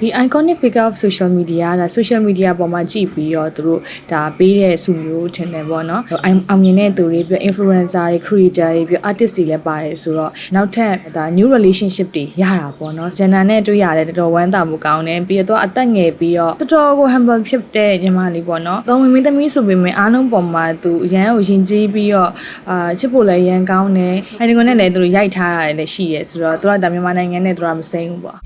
ဒီ iconic figure of social media ဒါ social media ပေါ်မှာကြည့်ပြီးတော့သူတို့ဒါပေးတဲ့စုမျိုးထင်တယ်ပေါ့နော်အောင်အောင်မြင်တဲ့သူတွေပြီး influencer တွေ creator တွေပြီး artist တွေလည်းပါတယ်ဆိုတော့နောက်ထပ်ဒါ new relationship တွေရတာပေါ့နော်ဂျန်နာနဲ့တွေ့ရတယ်တော်တော်ဝမ်းသာမှုကောင်းတယ်ပြီးတော့အသက်ငယ်ပြီးတော့တော်တော်ကို humble ဖြစ်တဲ့ညီမလေးပေါ့နော်သုံးဝင်မင်းသမီးဆိုပေမဲ့အားလုံးပေါ်မှာသူအရန်ကိုယဉ်ကျေးပြီးတော့အာချစ်ဖို့လည်းရန်ကောင်းတယ်အဲဒီကောင်နဲ့လည်းသူတို့ရိုက်ထားရတယ်လည်းရှိရဲဆိုတော့သူကဒါမြန်မာနိုင်ငံနဲ့သူကမစိမ့်ဘူးပေါ့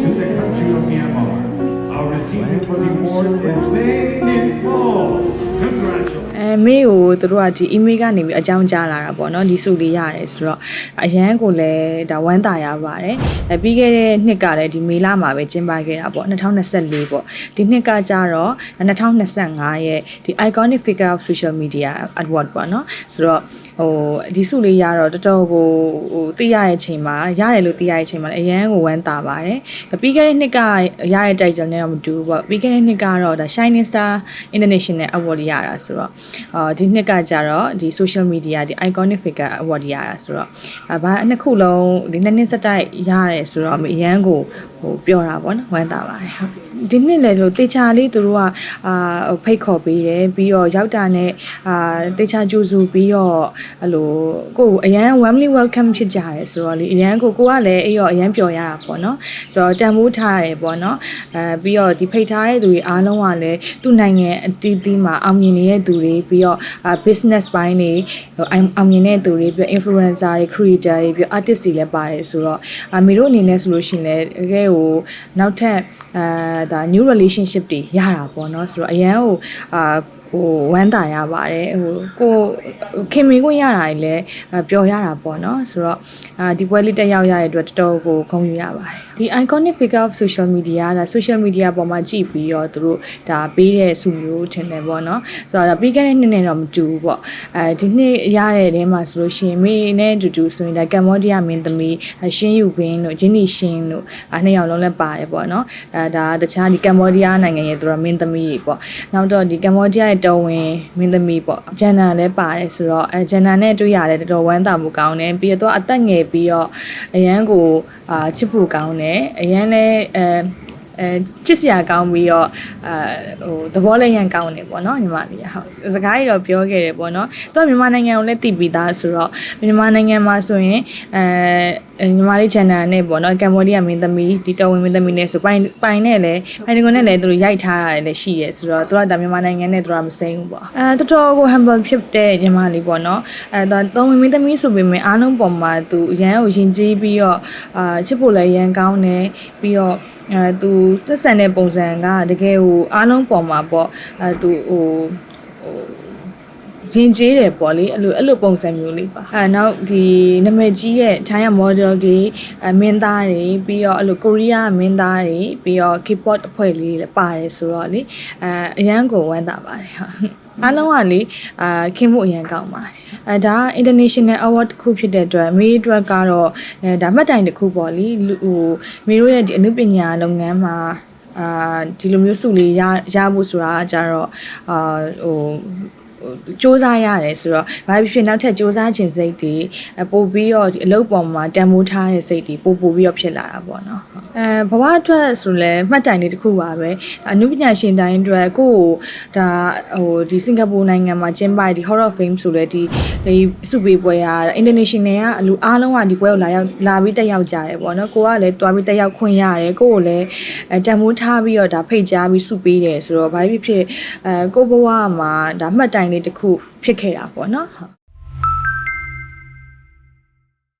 to the country of Myanmar. Our receiver for the award is May Min Paul. Congratulations. အဲမေကိုသူတို့ကဒီ email ကနေပြီးအကြောင်းကြားလာတာပေါ့နော်ဒီစုလေးရတယ်ဆိုတော့အရန်ကိုလည်းဒါဝမ်းသာရပါတယ်အဲပြီးခဲ့တဲ့နှစ်ကလည်းဒီမေလမှာပဲကျင်းပခဲ့တာပေါ့2024ပေါ့ဒီနှစ်ကကြတော့2025ရဲ့ဒီ iconic figure of social media award ပေါ့နော်ဆိုတော့ ဟိုဒီစုလေးရတော့တော်တော်ကိုဟိုသိရတဲ့အချိန်မှာရတယ်လို့သိရတဲ့အချိန်မှာလည်းအရန်ကိုဝမ်းသာပါတယ်ပြီးခဲ့တဲ့နှစ်ကရတဲ့ title နဲ့တော့မတူဘူးပေါ့ပြီးခဲ့တဲ့နှစ်ကတော့ဒါ Shining Star International Award ရတာဆိုတော့အာဒီနှစ်ကကြတော့ဒီ social media ဒီ iconic figure award ရတာဆိုတော့အဘာနှစ်ခုလုံးဒီနှစ်နှစ်စက်တိုက်ရတယ်ဆိုတော့အရန်ကိုဟိုပြောတာပေါ့နော်ဝမ်းသာပါတယ်ဟုတ်ဒီနှစ်လည်းလို့တေချာလေးသူတို့ကအာဖိတ်ခေါ်ပေးတယ်ပြီးတော့ရောက်တာနဲ့အာတေချာကြိုးစုပြီးတော့အဲ့လိုကိုယ်အရန် warmly welcome ဖြစ်ကြတယ်ဆိုတော့လေအရန်ကိုကိုကလည်းအဲ့ရောအရန်ပျော်ရတာပေါ့နော်ဆိုတော့တန်ဖိုးထားရတယ်ပေါ့နော်အဲပြီးတော့ဒီဖိတ်ထားတဲ့သူတွေအားလုံးကလည်းသူ့နိုင်ငံအတီးတီးမှာအောင်မြင်နေတဲ့သူတွေပြီးတော့အာ business ပိုင်းတွေအောင်အောင်မြင်တဲ့သူတွေပြီးတော့ influencer တွေ creator တွေပြီးတော့ artist တွေလည်းပါတယ်ဆိုတော့အမေတို့အနေနဲ့ဆိုလို့ရှိရင်လည်းတကယ်ကိုနောက်ထပ်အဲဒါ new relationship တွေရတာပေါ့နော်ဆိုတော့အရန်ကိုအာ ဟိုဝမ်းသာရပါတယ်ဟိုကိုခင်မင်ခွင့်ရတာကြီးလည်းပျော်ရတာပေါ့နော်ဆိုတော့အာဒီပွဲလေးတက်ရောက်ရတဲ့အတွက်တော်တော်ကိုဂုဏ်ယူရပါတယ်ဒီ iconic figure of social media ဒါ social media ပေါ်မှာကြည့်ပြီးတော့သူတို့ဒါပေးတဲ့စုမျိုးထင်တယ်ပေါ့နော်ဆိုတော့ဒါပြီးခဲ့တဲ့နှစ်နဲ့တော့မတူဘူးပေါ့အဲဒီနှစ်ရတဲ့တဲမှာဆိုလို့ရှိရင်မေနဲ့တူတူဆိုရင်ဒါကမ္ဘောဒီးယားမင်းသမီးရှင်းယူဘင်းတို့ဂျင်းနီရှင်းတို့အဲနှစ်ယောက်လုံးလည်းပါတယ်ပေါ့နော်အဲဒါတခြားဒီကမ္ဘောဒီးယားနိုင်ငံရဲ့သူတို့မင်းသမီးတွေပေါ့နောက်တော့ဒီကမ္ဘောဒီးယားရဲ့တော်ဝင်မင်းသမီးပေါ့ဂျန်နာလည်းပါတယ်ဆိုတော့အဲဂျန်နာနဲ့တွေ့ရတယ်တော်တော်ဝမ်းသာမှုကောင်းတယ်ပြီးတော့အသက်ငယ်ပြီးတော့အရန်ကိုအာချစ်ဖို့ကောင်းတယ်အရန်လည်းအဲ အဲချစ်စရာကောင်းပြီးတော့အာဟိုသဘောလည်းရန်ကောင်းတယ်ပေါ့နော်ညီမလေးဟုတ်စကားကြီးတော့ပြောခဲ့တယ်ပေါ့နော်သူကမြန်မာနိုင်ငံကိုလည်းတည်ပြီးသားဆိုတော့မြန်မာနိုင်ငံမှာဆိုရင်အဲညီမလေး channel နဲ့ပေါ့နော်ကမ္ဘောဒီးယားမင်းသမီးဒီတော်ဝင်မင်းသမီးနဲ့ဆိုပိုင်ပိုင်နဲ့လည်းပိုင်ဒီကွန်နဲ့လည်းသူတို့ရိုက်ထားတာလည်းရှိရဲဆိုတော့သူကဒါမြန်မာနိုင်ငံနဲ့သူကမစိမ့်ဘူးပေါ့အဲတော်တော်ကို humble ဖြစ်တဲ့ညီမလေးပေါ့နော်အဲဒါတော်ဝင်မင်းသမီးဆိုပေမဲ့အားလုံးပေါ်မှာသူရန်ကိုယဉ်ကျေးပြီးတော့အာချစ်ဖို့လည်းရန်ကောင်းတယ်ပြီးတော့ အဲသူသက်ဆန်တဲ့ပုံစံကတကယ်ဟိုအားလုံးပေါ်မှာပေါ့အဲသူဟိုဟိုရင်ကျေးတယ်ပေါ့လေအဲ့လိုအဲ့လိုပုံစံမျိုးလေးပါအဲနောက်ဒီနာမည်ကြီးရဲ့ထိုင်းရ model တွေအမင်းသားတွေပြီးတော့အဲ့လိုကိုရီးယားမင်းသားတွေပြီးတော့ K-pop အဖွဲ့လေးလည်းပါတယ်ဆိုတော့လေအဲအရန်ကိုဝမ်းသာပါတယ်ဟုတ် အားလုံးကလေအာခင်ဖို့အရင်ကောင်းပါတယ်အဲဒါ international award တစ်ခုဖြစ်တဲ့အတွက်မေးအတွက်ကတော့အဲဒါမှတ်တိုင်တစ်ခုပေါ့လေလူဟိုမေတို့ရဲ့ဒီအနုပညာလုပ်ငန်းမှာအာဒီလိုမျိုးစုလေးရရဖို့ဆိုတာကကြတော့အာဟို စူးစမ်းရတယ်ဆိုတော့ဘာဖြစ်ဖြစ်နောက်ထပ်စူးစမ်းခြင်းစိတ်တွေအပို့ပြီးတော့ဒီအလုပ်ပေါ်မှာတန်ဖိုးထားတဲ့စိတ်တွေပို့ပို့ပြီးတော့ဖြစ်လာတာပေါ့နော်အဲဘဝအတွက်ဆိုလဲမှတ်တိုင်လေးတစ်ခုပါပဲအနုပညာရှင်တိုင်းအတွက်ကိုယ့်ကိုဒါဟိုဒီစင်ကာပူနိုင်ငံမှာကျင်းပတဲ့ဒီ Hall of Fame ဆိုလဲဒီဒီစုပေးပွဲက international ကအလူအားလုံးကဒီပွဲကိုလာရောက်လာပြီးတက်ရောက်ကြတယ်ပေါ့နော်ကိုကလည်းတွားပြီးတက်ရောက်ခွင့်ရတယ်ကိုကိုလည်းတန်ဖိုးထားပြီးတော့ဒါဖိတ်ကြားပြီးစုပေးတယ်ဆိုတော့ဘာဖြစ်ဖြစ်အဲကိုဘဝမှာဒါမှတ်တိုင်လေးတစ်ခုဖြစ်ခဲ့တာပေါ့နော်ဟုတ်